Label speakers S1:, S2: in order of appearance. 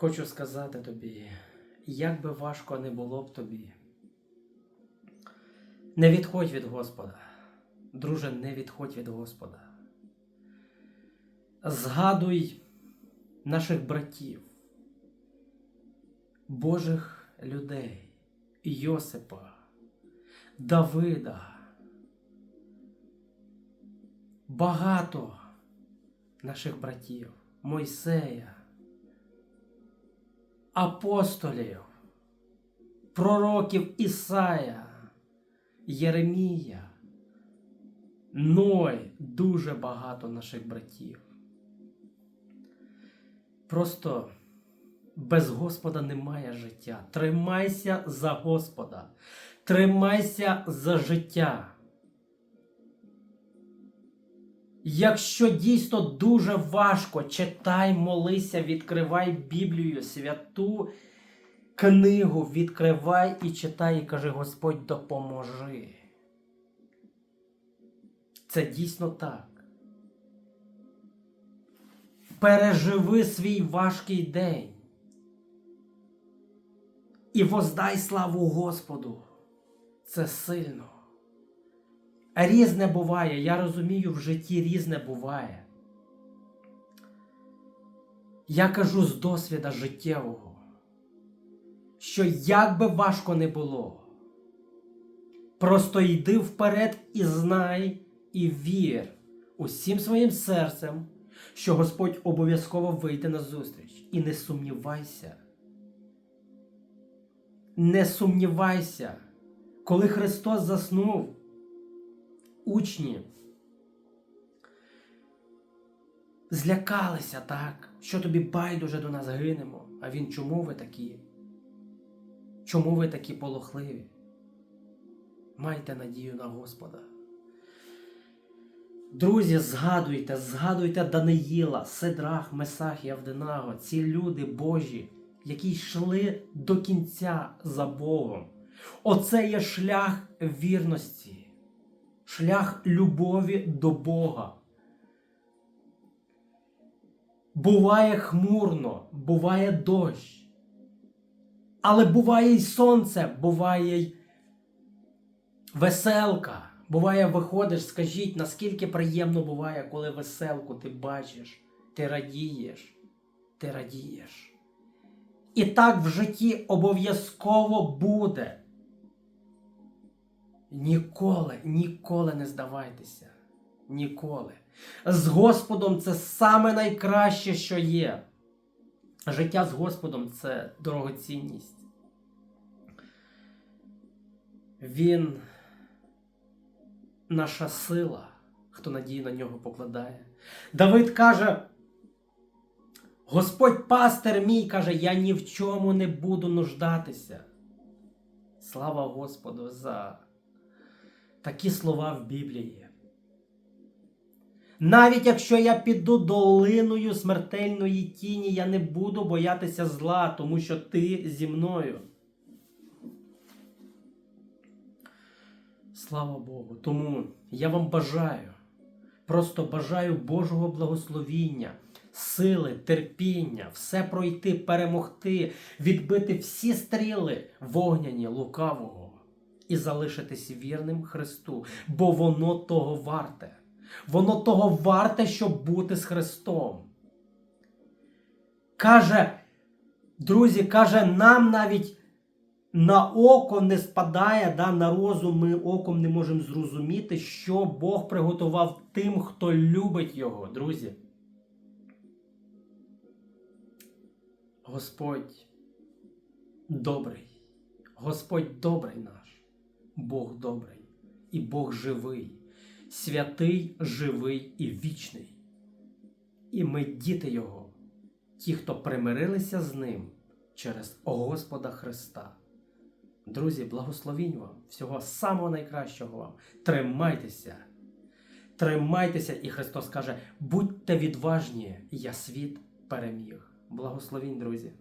S1: Хочу сказати тобі, як би важко не було б тобі. Не відходь від Господа. Друже, не відходь від Господа. Згадуй наших братів, Божих людей, Йосипа, Давида. Багато наших братів, Мойсея, апостолів, пророків Ісая, Єремія, Ной, дуже багато наших братів. Просто без Господа немає життя. Тримайся за Господа, тримайся за життя. Якщо дійсно дуже важко, читай, молися, відкривай Біблію, святу книгу, відкривай і читай, і кажи, Господь, допоможи. Це дійсно так. Переживи свій важкий день. І воздай славу Господу. Це сильно. Різне буває, я розумію, в житті різне буває. Я кажу з досвіда життєвого, що як би важко не було, просто йди вперед і знай, і вір усім своїм серцем, що Господь обов'язково вийде на зустріч. І не сумнівайся. Не сумнівайся, коли Христос заснув учні злякалися так, що тобі байдуже до нас гинемо. А він чому ви такі? Чому ви такі полохливі? Майте надію на Господа. Друзі, згадуйте, згадуйте Даниїла, Седрах, Месах і Авденаго, ці люди Божі, які йшли до кінця за Богом. Оце є шлях вірності шлях любові до Бога. Буває хмурно, буває дощ. Але буває й сонце, буває й веселка. Буває, виходиш, скажіть, наскільки приємно буває, коли веселку ти бачиш, ти радієш, ти радієш. І так в житті обов'язково буде. Ніколи, ніколи не здавайтеся. Ніколи. З Господом це саме найкраще, що є. Життя з Господом це дорогоцінність. Він наша сила, хто надію на нього покладає. Давид каже. Господь пастир мій каже, я ні в чому не буду нуждатися. Слава Господу за такі слова в Біблії. Навіть якщо я піду долиною смертельної тіні, я не буду боятися зла, тому що ти зі мною. Слава Богу. Тому я вам бажаю, просто бажаю Божого благословіння, сили, терпіння, все пройти, перемогти, відбити всі стріли вогняні лукавого і залишитись вірним Христу, бо воно того варте. Воно того варте, щоб бути з Христом. Каже, друзі, каже, нам навіть на око не спадає, да, на розум ми оком не можемо зрозуміти, що Бог приготував тим, хто любить Його, друзі. Господь добрий, Господь добрий наш, Бог добрий і Бог живий, святий, живий і вічний. І ми діти Його, ті, хто примирилися з Ним через Господа Христа. Друзі, благословінь вам, всього самого найкращого вам. Тримайтеся, тримайтеся, і Христос каже: будьте відважні, я світ переміг. Благословінь, друзі.